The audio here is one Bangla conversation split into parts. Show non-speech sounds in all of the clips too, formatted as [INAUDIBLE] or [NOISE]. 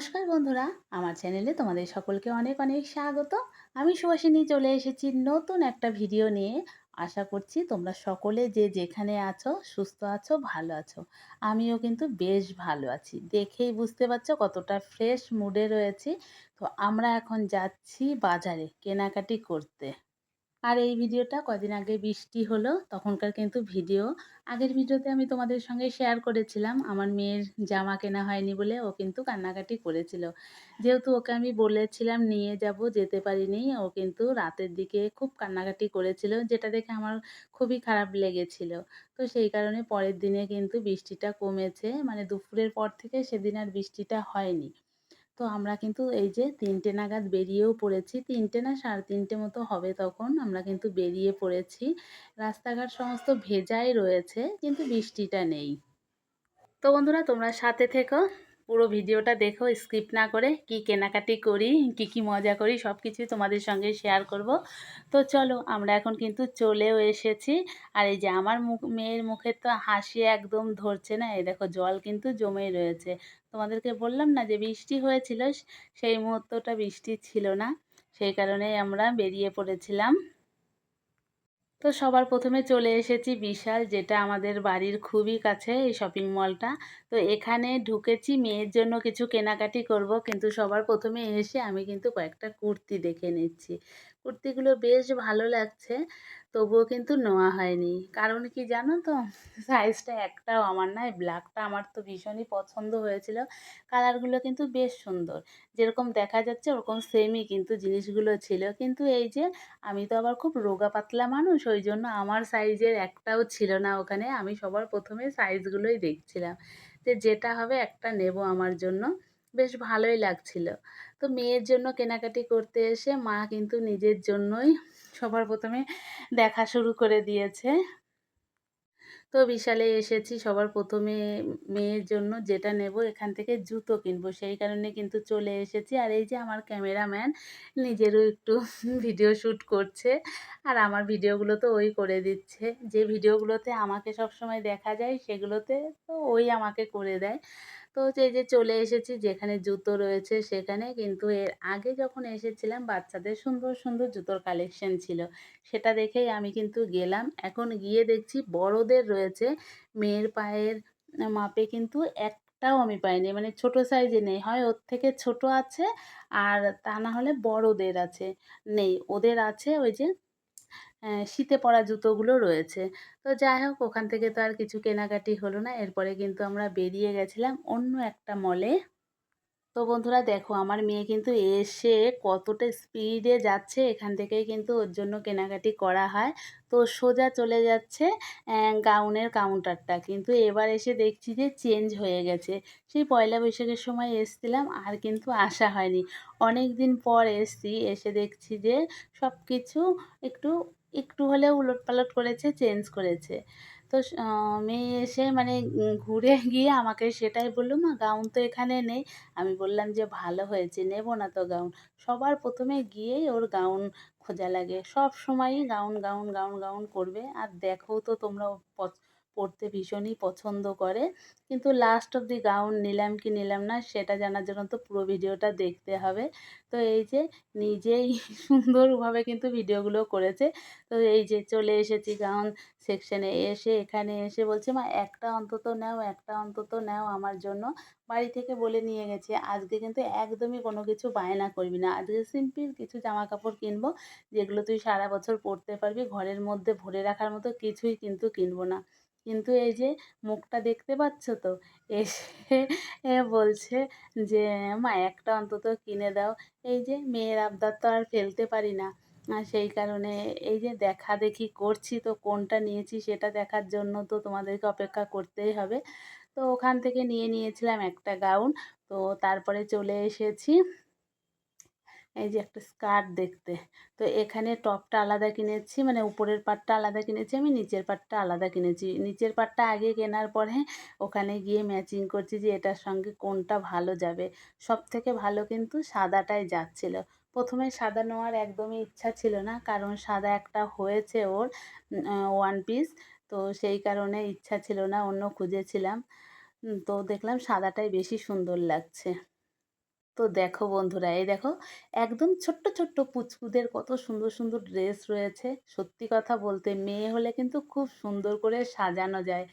বন্ধুরা, আমার চ্যানেলে তোমাদের সকলকে অনেক অনেক স্বাগত। আমি সুভাষিনী চলে এসেছি নতুন একটা ভিডিও নিয়ে। আশা করছি তোমরা সকলে যে যেখানে আছো, সুস্থ আছো, ভালো আছো। আমিও কিন্তু বেশ ভালো আছি। দেখেই বুঝতে পারছ কতটা ফ্রেশ মুডে রয়েছি। তো আমরা এখন যাচ্ছি বাজারে কেনাকাটি করতে। আর এই ভিডিওটা কদিন আগে বৃষ্টি হলো, তখনকার কিন্তু ভিডিও। আগের ভিডিওতে আমি তোমাদের সঙ্গে শেয়ার করেছিলাম, আমার মেয়ের জামা কেনা হয়নি বলে ও কিন্তু কান্নাকাটি করেছিল। যেহেতু ওকে আমি বলেছিলাম নিয়ে যাব, যেতে পারিনি, ও কিন্তু রাতের দিকে খুব কান্নাকাটি করেছিল, যেটা দেখে আমার খুবই খারাপ লেগেছিল। তো সেই কারণে পরের দিনে কিন্তু বৃষ্টিটা কমেছে মানে দুপুরের পর থেকে সেদিন আর বৃষ্টিটা হয়নি। তো আমরা কিন্তু এই যে তিনটে নাগাদ বেরিয়েও পড়েছি, তিনটে না সাড়ে তিনটে মতো হবে তখন আমরা কিন্তু বেরিয়ে পড়েছি। রাস্তাঘাট সমস্ত ভেজাই রয়েছে, কিন্তু বৃষ্টিটা নেই। তো বন্ধুরা তোমরা সাথে থেকো। পুরো ভিডিওটা দেখো স্কিপ না করে কি কেনাকাটি করি, কি কি মজা করি সব কিছুই তোমাদের সঙ্গে শেয়ার করব। তো চলো, আমরা এখন কিন্তু চলেও এসেছি। আর এই যে আমার মুখ, মেয়ের মুখে তো হাসি একদম ধরছে না, এই দেখো জল কিন্তু জমেই রয়েছে। তোমাদেরকে বললাম না যে বৃষ্টি হয়েছিল সেই মুহূর্তটা বৃষ্টি ছিল না, সেই কারণেই আমরা বেরিয়ে পড়েছিলাম। তো সবার প্রথমে চলে এসেছি বিশাল, যেটা আমাদের বাড়ির খুবই কাছে, এই শপিং মলটা তো এখানে ঢুকেছি, মেয়ের জন্য কিছু কেনাকাটি করব, কিন্তু সবার প্রথমে এসে আমি কিন্তু কয়েকটা কুর্তি দেখে নিচ্ছি। কুর্তিগুলো বেশ ভালো লাগছে। তবুও কিন্তু নেওয়া হয়নি। কারণ কি জানো তো? সাইজটা একটাও আমার নয় ব্ল্যাকটা আমার তো ভীষণই পছন্দ হয়েছিল। কালারগুলো কিন্তু বেশ সুন্দর। যেরকম দেখা যাচ্ছে ওরকম সেমই কিন্তু জিনিসগুলো ছিল। কিন্তু এই যে আমি তো আবার খুব রোগা পাতলা মানুষ, ওই জন্য আমার সাইজের একটাও ছিল না ওখানে। আমি সবার প্রথমে সাইজগুলোই দেখছিলাম যে যেটা হবে একটা নেব আমার জন্য। বেশ ভালোই লাগছিল। তো মেয়ের জন্য কেনাকাটি করতে এসে মা কিন্তু নিজের জন্যই সবার প্রথমে দেখা শুরু করে দিয়েছে। তো বিশালে এসেছি সবার প্রথমে মেয়ের জন্য যেটা নেব এখান থেকে জুতো কিনবো। সেই কারণে কিন্তু চলে এসেছি। আর এই যে আমার ক্যামেরাম্যান নিজেরও একটু ভিডিও শ্যুট করছে। আর আমার ভিডিওগুলো তো ওই করে দিচ্ছে। যে ভিডিওগুলোতে আমাকে সব সময় দেখা যায় সেগুলোতে তো ওই আমাকে করে দেয়। তো এই যে চলে এসেছি যেখানে জুতো রয়েছে সেখানে। কিন্তু এর আগে যখন এসেছিলাম, বাচ্চাদের সুন্দর সুন্দর জুতোর কালেকশন ছিল। সেটা দেখেই আমি কিন্তু গেলাম। এখন গিয়ে দেখছি বড়দের রয়েছে। মেয়ের পায়ের মাপে কিন্তু এক একটাও আমি পাইনি। মানে ছোট সাইজে নেই। হয় ওর থেকে ছোট আছে আর তা না হলে বড়দের আছে। নেই। ওদের আছে ওই যে শীতে পরা জুতোগুলো রয়েছে। তো যাই হোক ওখান থেকে তো আর কিছু কেনাকাটি হলো না। এরপরে কিন্তু আমরা বেরিয়ে গেছিলাম অন্য একটা মলে তো বন্ধুরা, দেখো, আমার মেয়ে কিন্তু এসে কতটা স্পিডে যাচ্ছে। এখান থেকেই কিন্তু ওর জন্য কেনাকাটি করা হয়। তো সোজা চলে যাচ্ছে গাউনের কাউন্টারটা কিন্তু এবার এসে দেখছি যে চেঞ্জ হয়ে গেছে। সেই পয়লা বৈশাখের সময় এসছিলাম, আর কিন্তু আসা হয়নি। অনেক দিন পর এসছি, এসে দেখছি যে সব কিছু একটু একটু হলেও উলট পালট করেছে চেঞ্জ করেছে। তো মেয়ে এসে মানে ঘুরে গিয়ে আমাকে সেটাই বলল, মা গাউন তো এখানে নেই। আমি বললাম যে, ভালো হয়েছে, নেব না তো গাউন সবার প্রথমে গিয়েই ওর গাউন খোঁজা লাগে। সব সময়ই গাউন গাউন গাউন গাউন করবে। আর দেখো তো তোমরা পরতে ভীষণই পছন্দ করে। কিন্তু লাস্ট অব দি গাউন নিলাম কি নিলাম না, সেটা জানার জন্য তো পুরো ভিডিওটা দেখতে হবে। তো এই যে নিজেই [LAUGHS] সুন্দরভাবে কিন্তু ভিডিওগুলো করেছে। তো এই যে চলে এসেছি গাউন সেকশনে এসে এখানে এসে বলছে, মা, একটা অন্তত নাও, একটা অন্তত নাও আমার জন্য। বাড়ি থেকে বলে নিয়ে গেছে, আজকে কিন্তু একদমই কোনো কিছু বায়না করবি না। আজকে সিম্পল কিছু জামা কাপড় কিনবো, যেগুলো তুই সারা বছর পরতে পারবি। ঘরের মধ্যে ভরে রাখার মতো কিছুই কিন্তু কিনবো না। কিন্তু এই যে মুখটা দেখতে পাচ্ছ তো? এসে বলছে যে, মা, একটা অন্তত কিনে দাও। এই যে মেয়ের আবদার তো আর ফেলতে পারি না। সেই কারণে এই যে দেখা দেখি করছি তো, কোনটা নিয়েছি সেটা দেখার জন্য তো তোমাদেরকে অপেক্ষা করতেই হবে। তো ওখান থেকে নিয়ে নিয়েছিলাম একটা গাউন। তো তারপরে চলে এসেছি। এই যে একটা স্কার্ট দেখতে। তো এখানে টপটা আলাদা কিনেছি মানে উপরের পাটটা আলাদা কিনেছি, আমি নিচের পাটটা আলাদা কিনেছি। নিচের পাটটা আগে কেনার পরে ওখানে গিয়ে ম্যাচিং করছি যে এটার সঙ্গে কোনটা ভালো যাবে। সব থেকে ভালো কিন্তু সাদাটাই যাচ্ছিল। প্রথমে সাদা নেওয়ার একদমই ইচ্ছা ছিল না, কারণ সাদা একটা হয়েছে ওর ওয়ান পিস তো সেই কারণে ইচ্ছা ছিল না, অন্য খুঁজেছিলাম। তো দেখলাম সাদাটাই বেশি সুন্দর লাগছে। তো দেখো বন্ধুরা, এই দেখো একদম ছোট্ট ছোট্ট পুচকুদের কত সুন্দর সুন্দর ড্রেস রয়েছে। সত্যি কথা বলতে মেয়ে হলে কিন্তু খুব সুন্দর করে সাজানো যায়।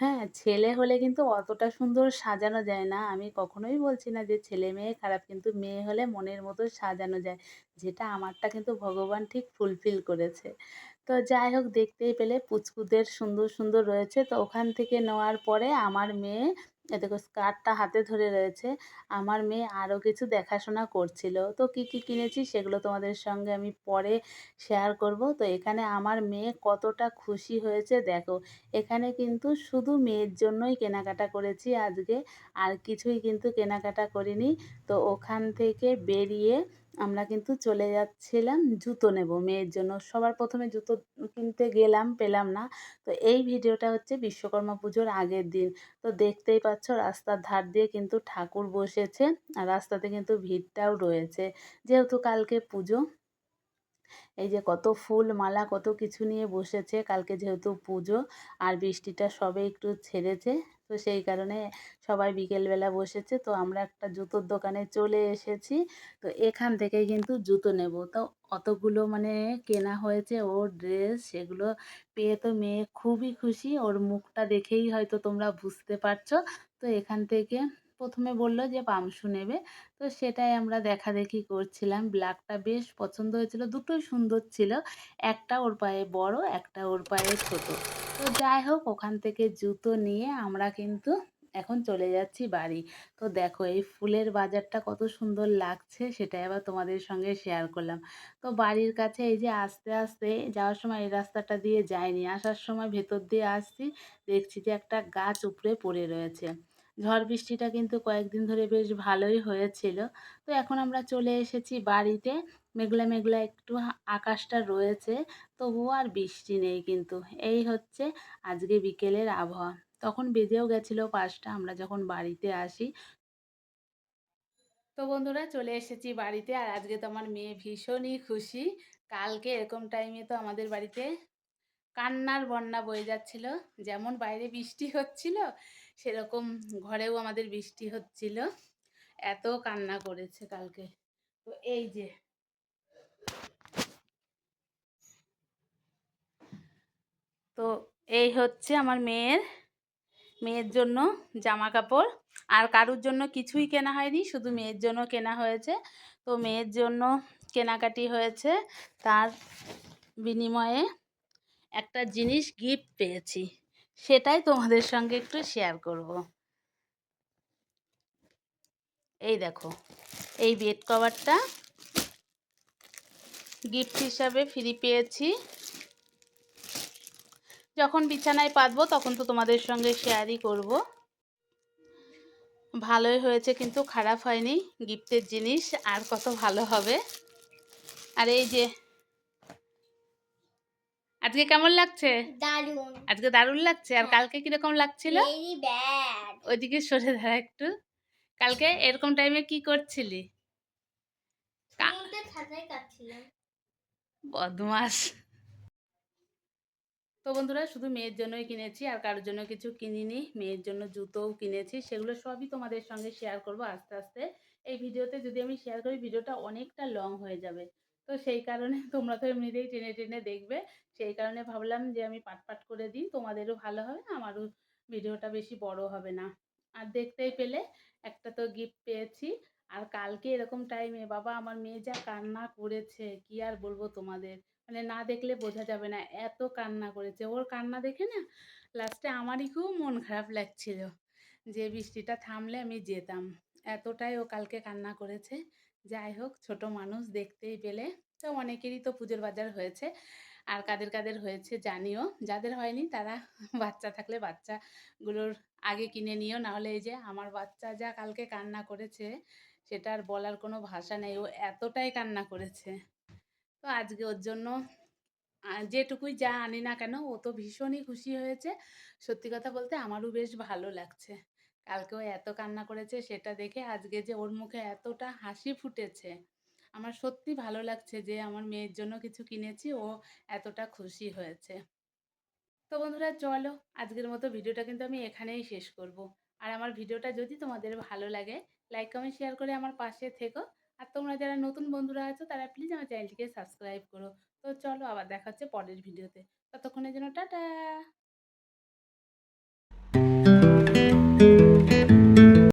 হ্যাঁ ছেলে হলে কিন্তু অতটা সুন্দর সাজানো যায় না। আমি কখনোই বলছি না যে ছেলে মেয়ে খারাপ, কিন্তু মেয়ে হলে মনের মতো সাজানো যায়, যেটা আমারটা কিন্তু ভগবান ঠিক ফুলফিল করেছে। তো যাই হোক, দেখতেই পেলে পুচকুদের সুন্দর সুন্দর রয়েছে। তো ওখান থেকে নেওয়ার পরে আমার মেয়ে এ দেখো স্কার্টটা হাতে ধরে রয়েছে। আমার মেয়ে আরও কিছু দেখাশোনা করছিল। তো কি কি কিনেছি সেগুলো তোমাদের সঙ্গে আমি পরে শেয়ার করব। তো এখানে আমার মেয়ে কতটা খুশি হয়েছে দেখো। এখানে কিন্তু শুধু মেয়ের জন্যই কেনাকাটা করেছি আজকে। আর কিছুই কিন্তু কেনাকাটা করিনি। তো ওখান থেকে বেরিয়ে আমরা কিন্তু চলে যাচ্ছিলাম, জুতো নেব। মেয়ের জন্য সবার প্রথমে জুতো কিনতে গেলাম, পেলাম না। তো এই ভিডিওটা হচ্ছে বিশ্বকর্মা পুজোর আগের দিন। তো দেখতেই পাচ্ছ রাস্তার ধার দিয়ে কিন্তু ঠাকুর বসেছে আর রাস্তাতে কিন্তু ভিড়টাও রয়েছে। যেহেতু কালকে পুজো, এই যে কত ফুল, মালা, কত কিছু নিয়ে বসেছে, কালকে যেহেতু পুজো আর বৃষ্টিটা সবে একটু ছেড়েছে তো সেই কারণে সবাই বিকেলবেলা বসেছে। তো আমরা একটা জুতোর দোকানে চলে এসেছি। তো এখান থেকে কিন্তু জুতো নেব। তো অতগুলো মানে কেনা হয়েছে ওর ড্রেস, সেগুলো পেয়ে তো মেয়ে খুবই খুশি। ওর মুখটা দেখেই হয়তো তোমরা বুঝতে পারছ। তো এখান থেকে প্রথমে বলল যে পামশু নেবে। তো সেটাই আমরা দেখাদেখি করছিলাম। ব্ল্যাকটা বেশ পছন্দ হয়েছিল। দুটোই সুন্দর ছিল। একটা ওর পায়ে বড়, একটা ওর পায়ে ছোট। তো যাই হোক, ওখান থেকে জুতো নিয়ে আমরা কিন্তু এখন চলে যাচ্ছি বাড়ি। তো দেখো, এই ফুলের বাজারটা কত সুন্দর লাগছে, সেটাই আবার তোমাদের সঙ্গে শেয়ার করলাম। তো বাড়ির কাছে এই যে আস্তে আস্তে যাওয়ার সময় এই রাস্তাটা দিয়ে যাইনি, আসার সময় ভেতর দিয়ে আসছি, দেখছি যে একটা গাছ উপরে পড়ে রয়েছে। ঝড় বৃষ্টিটা কিন্তু কয়েকদিন ধরে বেশ ভালোই হয়েছিল। তো এখন আমরা চলে এসেছি বাড়িতে। মেঘলা মেঘলা একটু আকাশটা রয়েছে, তবুও আর বৃষ্টি নেই কিন্তু। এই হচ্ছে আজকে বিকেলের আবহাওয়া। তখন বেজেও গেছিল পাঁচটা, আমরা যখন বাড়িতে আসি। তো বন্ধুরা, চলে এসেছি বাড়িতে আর আজকে তো আমার মেয়ে ভীষণই খুশি। কালকে এরকম টাইমে তো আমাদের বাড়িতে কান্নার বন্যা বয়ে যাচ্ছিল। যেমন বাইরে বৃষ্টি হচ্ছিল সেরকম ঘরেও আমাদের বৃষ্টি হচ্ছিল। এত কান্না করেছে কালকে। তো এই যে। তো এই হচ্ছে আমার মেয়ের মেয়ের জন্য জামা কাপড় আর কারুর জন্য কিছুই কেনা হয়নি, শুধু মেয়ের জন্য কেনা হয়েছে। তো মেয়ের জন্য কেনাকাটি হয়েছে। তার বিনিময়ে একটা জিনিস গিফট পেয়েছি। সেটাই তোমাদের সঙ্গে একটু শেয়ার করব। এই দেখো, এই বেড কভারটা গিফট হিসাবে ফ্রি পেয়েছি। যখন বিছানায় পাতবো তখন তো তোমাদের সঙ্গে শেয়ারই করব। ভালোই হয়েছে কিন্তু খারাপ হয়নি গিফটের জিনিস, আর কত ভালো হবে। আর এই যে আজকে কেমন লাগছে? দারুণ আজকে দারুণ লাগছে? আর হ্যাঁ। কালকে কীরকম লাগছিল? ওইদিকে সরে দাঁড়া একটু। কালকে এরকম টাইমে কি করছিলি? বদমাস। তো বন্ধুরা শুধু মেয়ের জন্যই কিনেছি আর কারোর জন্য কিছু কিনিনি। মেয়ের জন্য জুতোও কিনেছি। সেগুলো সবই তোমাদের সঙ্গে শেয়ার করব আস্তে আস্তে। এই ভিডিওতে যদি আমি শেয়ার করি ভিডিওটা অনেকটা লং হয়ে যাবে। তো সেই কারণে [LAUGHS] তোমরা তো এমনিতেই টেনে টেনে দেখবে। সেই কারণে ভাবলাম যে আমি পাট পাট করে দিই, তোমাদেরও ভালো হবে আমারও ভিডিওটা বেশি বড় হবে না। আর দেখতেই পেলে, একটা তো গিফট পেয়েছি। আর কালকে এরকম টাইমে বাবা আমার মেয়ে যা কান্না করেছে, কি আর বলব তোমাদের? মানে না দেখলে বোঝা যাবে না, এত কান্না করেছে। ওর কান্না দেখে না লাস্টে আমারই খুব মন খারাপ লাগছিল যে বৃষ্টিটা থামলে আমি যেতাম। এতটাই ও কালকে কান্না করেছে। যাই হোক, ছোট মানুষ দেখতেই পেলে। তো অনেকেরই তো পুজোর বাজার হয়েছে। আর কাদের কাদের হয়েছে জানিও। যাদের হয়নি তারা [LAUGHS] বাচ্চা থাকলে বাচ্চাগুলোর আগে কিনে নিও। নাহলে এই যে আমার বাচ্চা যা কালকে কান্না করেছে, সেটা আর বলার কোনো ভাষা নেই। ও এতটাই কান্না করেছে। তো আজকে ওর জন্য যেটুকুই যা আনি না কেন, ও তো ভীষণই খুশি হয়েছে। সত্যি কথা বলতে আমারও বেশ ভালো লাগছে। কালকেও এত কান্না করেছে সেটা দেখে আজকে যে ওর মুখে এতটা হাসি ফুটেছে, আমার সত্যি ভালো লাগছে যে আমার মেয়ের জন্য কিছু কিনেছি, ও এতটা খুশি হয়েছে। তো বন্ধুরা চলো, আজকের মতো ভিডিওটা কিন্তু আমি এখানেই শেষ করব। আর আমার ভিডিওটা যদি তোমাদের ভালো লাগে লাইক কমেন্ট শেয়ার করে আমার পাশে থেকো। আর তোমরা যারা নতুন বন্ধুরা আছো, তারা প্লিজ আমার চ্যানেলটিকে সাবস্ক্রাইব করো। তো চলো আবার দেখা হচ্ছে পরের ভিডিওতে। ততক্ষণের জন্য টাটা!